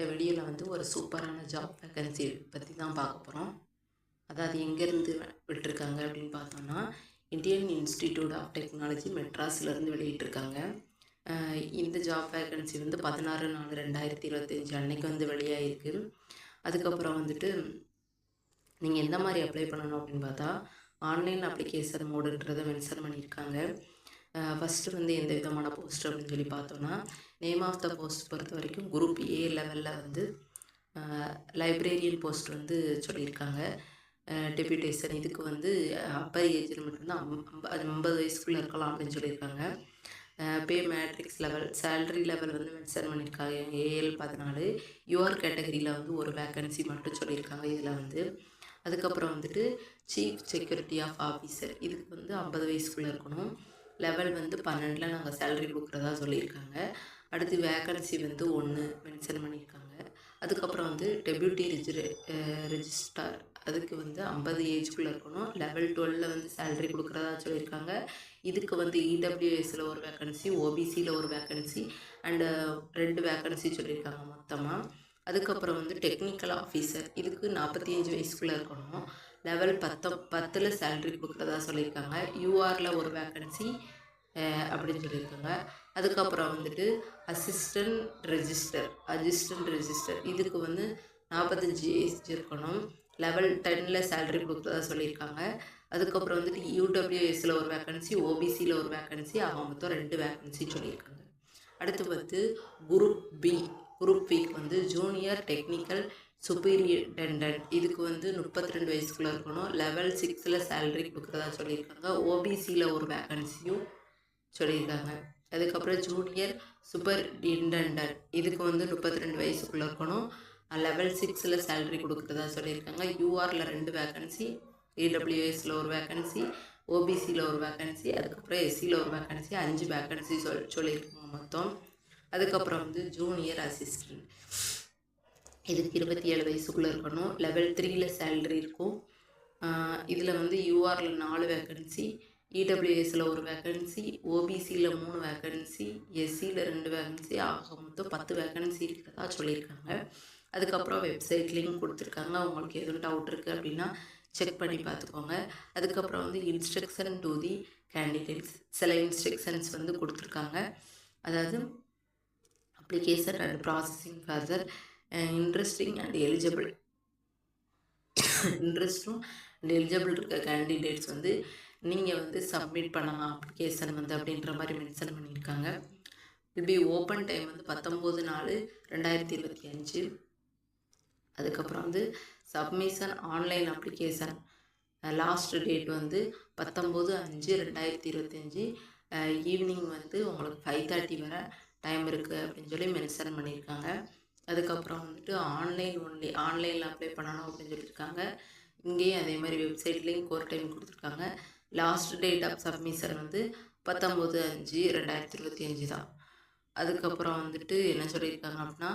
இந்த வீடியோவில் வந்து ஒரு சூப்பரான ஜாப் வேக்கன்சி பற்றி தான் பார்க்க போகிறோம் அதாவது எங்கேருந்து விட்டுருக்காங்க அப்படின்னு பார்த்தோம்னா இந்தியன் இன்ஸ்டிடியூட் ஆஃப் டெக்னாலஜி மெட்ராஸ்லேருந்து வெளியிட்டிருக்காங்க. இந்த ஜாப் வேக்கன்சி வந்து பதினாறு நாலு ரெண்டாயிரத்தி இருபத்தஞ்சி அன்னைக்கு வந்து வெளியாகிருக்கு அதுக்கப்புறம் வந்துட்டு நீங்கள் எந்த மாதிரி அப்ளை பண்ணணும் அப்படின்னு பார்த்தா ஆன்லைன் அப்ளிகேஷன் மோடுன்றதை மென்ஷன் பண்ணியிருக்காங்க. ஃபஸ்ட்டு வந்து எந்த விதமான போஸ்ட் அப்படின்னு சொல்லி பார்த்தோன்னா நேம் ஆஃப் த போஸ்ட் பொறுத்த வரைக்கும் குரூப் ஏ லெவலில் வந்து லைப்ரேரியன் போஸ்ட் வந்து சொல்லியிருக்காங்க. டெபியூட்டேஷன் இதுக்கு வந்து அப்பர் ஏஜில் மட்டும்தான் அது ஐம்பது வயசுக்குள்ளே இருக்கலாம் அப்படின்னு சொல்லியிருக்காங்க. Pay matrix level salary level வந்து மென்ஷன் பண்ணியிருக்காங்க. ஏஎல் பதினாலு. யுவர் கேட்டகரியில் வந்து ஒரு வேக்கன்சி மட்டும் சொல்லியிருக்காங்க இதில் வந்து. அதுக்கப்புறம் வந்துட்டு சீஃப் செக்யூரிட்டி ஆஃப் ஆஃபீஸர் இதுக்கு வந்து ஐம்பது வயசுக்குள்ளே இருக்கணும். லெவல் வந்து பன்னெண்டில் நாங்கள் சேலரி கொடுக்குறதா சொல்லியிருக்காங்க. அடுத்து வேக்கன்சி வந்து ஒன்று மென்ஷன் பண்ணியிருக்காங்க. அதுக்கப்புறம் வந்து டெபியூட்டி ரிஜி ரெஜிஸ்டார் அதுக்கு வந்து ஐம்பது ஏஜ்குள்ளே இருக்கணும். லெவல் டுவெலில் வந்து சேலரி கொடுக்குறதா சொல்லியிருக்காங்க. இதுக்கு வந்து இடபிள்யூஎஸில் ஒரு வேக்கன்சி ஓபிசியில் ஒரு வேக்கன்சி அண்டு ரெண்டு வேக்கன்சி சொல்லியிருக்காங்க மொத்தமாக அதுக்கப்புறம் வந்து டெக்னிக்கல் ஆஃபீஸர் இதுக்கு நாற்பத்தி அஞ்சு வயசுக்குள்ளே இருக்கணும். லெவல் பத்த பத்தில் சேலரி கொடுக்குறதா சொல்லியிருக்காங்க. யூஆரில் ஒரு வேக்கன்சி அப்படின்னு சொல்லியிருக்காங்க. அதுக்கப்புறம் வந்துட்டு அசிஸ்டன்ட் ரெஜிஸ்டர் அசிஸ்டன்ட் ரெஜிஸ்டர் இதுக்கு வந்து நாற்பத்தஞ்சு ஏஜ் இருக்கணும். லெவல் டென்னில் சேலரி கொடுக்குறதா சொல்லியிருக்காங்க. அதுக்கப்புறம் வந்துட்டு யூடபிள்யூஎஸில் ஒரு வேக்கன்சி ஓபிசியில் ஒரு வேக்கன்சி அவங்க மொத்தம் ரெண்டு வேக்கன்சி சொல்லியிருக்காங்க. அடுத்து வந்து குரூப் பி குரூப் பிக்கு வந்து ஜூனியர் டெக்னிக்கல் சுப்பீரியண்டன்ட் இதுக்கு வந்து முப்பத்தி ரெண்டு வயசுக்குள்ளே இருக்கணும். லெவல் சிக்ஸில் சேலரி கொடுக்குறதா சொல்லியிருக்காங்க. ஓபிசியில் ஒரு வேக்கன்சியும் சொல்லியிருக்காங்க. அதுக்கப்புறம் ஜூனியர் சூப்பர் இதுக்கு வந்து முப்பத்தி ரெண்டு வயசுக்குள்ளே இருக்கணும். லெவல் சிக்ஸில் சேலரி கொடுக்குறதா சொல்லியிருக்காங்க. யூஆரில் ரெண்டு வேக்கன்சி இடபிள்யூஎஸில் ஒரு வேக்கன்சி ஓபிசியில் ஒரு வேக்கன்சி அதுக்கப்புறம் எஸ்சியில் ஒரு வேகன்சி அஞ்சு வேக்கன்சி சொல் சொல்லியிருக்காங்க மொத்தம். அதுக்கப்புறம் வந்து ஜூனியர் அசிஸ்டன்ட் இதுக்கு இருபத்தி ஏழு வயசுக்குள்ளே இருக்கணும். லெவல் த்ரீயில் சேல்ரி இருக்கும். இதில் வந்து யூஆரில் நாலு வேக்கன்சி இடபிள்யூஎஸில் ஒரு வேக்கன்சி ஓபிசியில் மூணு வேக்கன்சி எஸ்சியில் ரெண்டு வேக்கன்சி ஆக மொத்தம் பத்து வேக்கன்சி இருக்கிறதா சொல்லியிருக்காங்க. அதுக்கப்புறம் வெப்சைட் லிங்க் கொடுத்துருக்காங்க. உங்களுக்கு எதுவும் டவுட் இருக்குது அப்படின்னா செக் பண்ணி பார்த்துக்கோங்க. அதுக்கப்புறம் வந்து இன்ஸ்ட்ரக்ஷன் டு தி கேண்டிடேட்ஸ் சில இன்ஸ்ட்ரக்ஷன்ஸ் வந்து கொடுத்துருக்காங்க. அதாவது application and processing further interesting and eligible இன்ட்ரெஸ்ட்டும் and eligible இருக்க கேண்டிடேட்ஸ் வந்து நீங்கள் வந்து சப்மிட் பண்ணலாம் அப்ளிகேஷன் வந்து அப்படின்ற மாதிரி மென்ஷன் பண்ணியிருக்காங்க. வில் பி ஓப்பன் டைம் வந்து பத்தொம்போது நாலு ரெண்டாயிரத்தி இருபத்தி அஞ்சு. அதுக்கப்புறம் வந்து submission online application last date வந்து பத்தொம்போது அஞ்சு ரெண்டாயிரத்தி இருபத்தஞ்சி ஈவினிங் வந்து உங்களுக்கு ஃபைவ் தேர்ட்டி வர டைம் இருக்குது அப்படின்னு சொல்லி மென்ஷன் பண்ணியிருக்காங்க. அதுக்கப்புறம் வந்துட்டு ஆன்லைன் ஒன்லி ஆன்லைனில் அப்ளை பண்ணணும் அப்படின்னு சொல்லியிருக்காங்க. இங்கேயும் அதே மாதிரி வெப்சைட்லேயும் கோர் டைம் கொடுத்துருக்காங்க. லாஸ்ட் டேட் ஆஃப் சப்மிஷன் வந்து பத்தொம்போது அஞ்சு ரெண்டாயிரத்தி இருபத்தி அஞ்சு தான். அதுக்கப்புறம் வந்துட்டு என்ன சொல்லியிருக்காங்க அப்படின்னா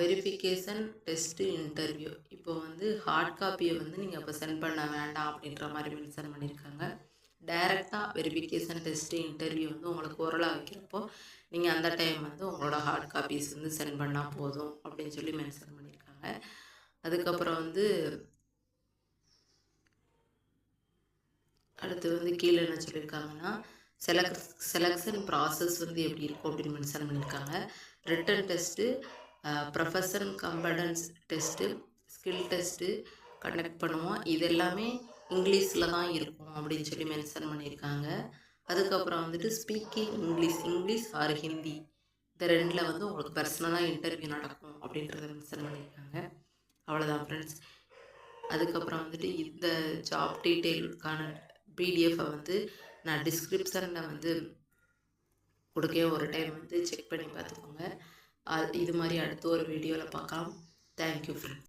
வெரிஃபிகேஷன் டெஸ்ட்டு இன்டர்வியூ இப்போ வந்து ஹார்ட் காப்பியை வந்து நீங்கள் இப்போ சென்ட் பண்ண வேண்டாம் அப்படின்ற மாதிரி மென்ஷன் பண்ணியிருக்காங்க. டைரெக்டாக வெரிஃபிகேஷன் டெஸ்ட்டு இன்டர்வியூ வந்து உங்களுக்கு குரலாக வைக்கிறப்போ நீங்கள் அந்த டைம் வந்து உங்களோட ஹார்ட் காப்பீஸ் வந்து சென்ட் பண்ணால் போதும் அப்படின்னு சொல்லி மென்ஷன் பண்ணியிருக்காங்க அதுக்கப்புறம் வந்து அடுத்து வந்து கீழே என்ன சொல்லியிருக்காங்கன்னா செலக் செலக்ஷன் ப்ராசஸ் வந்து எப்படி இருக்கும் அப்படின்னு மென்ஷன் பண்ணியிருக்காங்க written test profession competence test skill test conduct பண்ணுவோம். இது எல்லாமே இங்கிலீஷில் தான் இருக்கும் அப்படின்னு சொல்லி மென்ஷன் பண்ணியிருக்காங்க. அதுக்கப்புறம் வந்துட்டு speaking English English or Hindi இந்த ரெண்டில் வந்து உங்களுக்கு பர்சனலாக இன்டர்வியூ நடக்கும் அப்படின்றத மென்ஷன் பண்ணியிருக்காங்க. அவ்வளோதான் ஃப்ரெண்ட்ஸ் அதுக்கப்புறம் வந்துட்டு இந்த ஜாப் டீட்டெயிலுக்கான பிடிஎஃபை வந்து நான் டிஸ்கிரிப்ஷனில் வந்து கொடுக்க ஒரு டைம் வந்து செக் பண்ணி பார்த்துக்கோங்க. அது இது மாதிரி அடுத்த ஒரு வீடியோவில் பார்க்கலாம். Thank you friend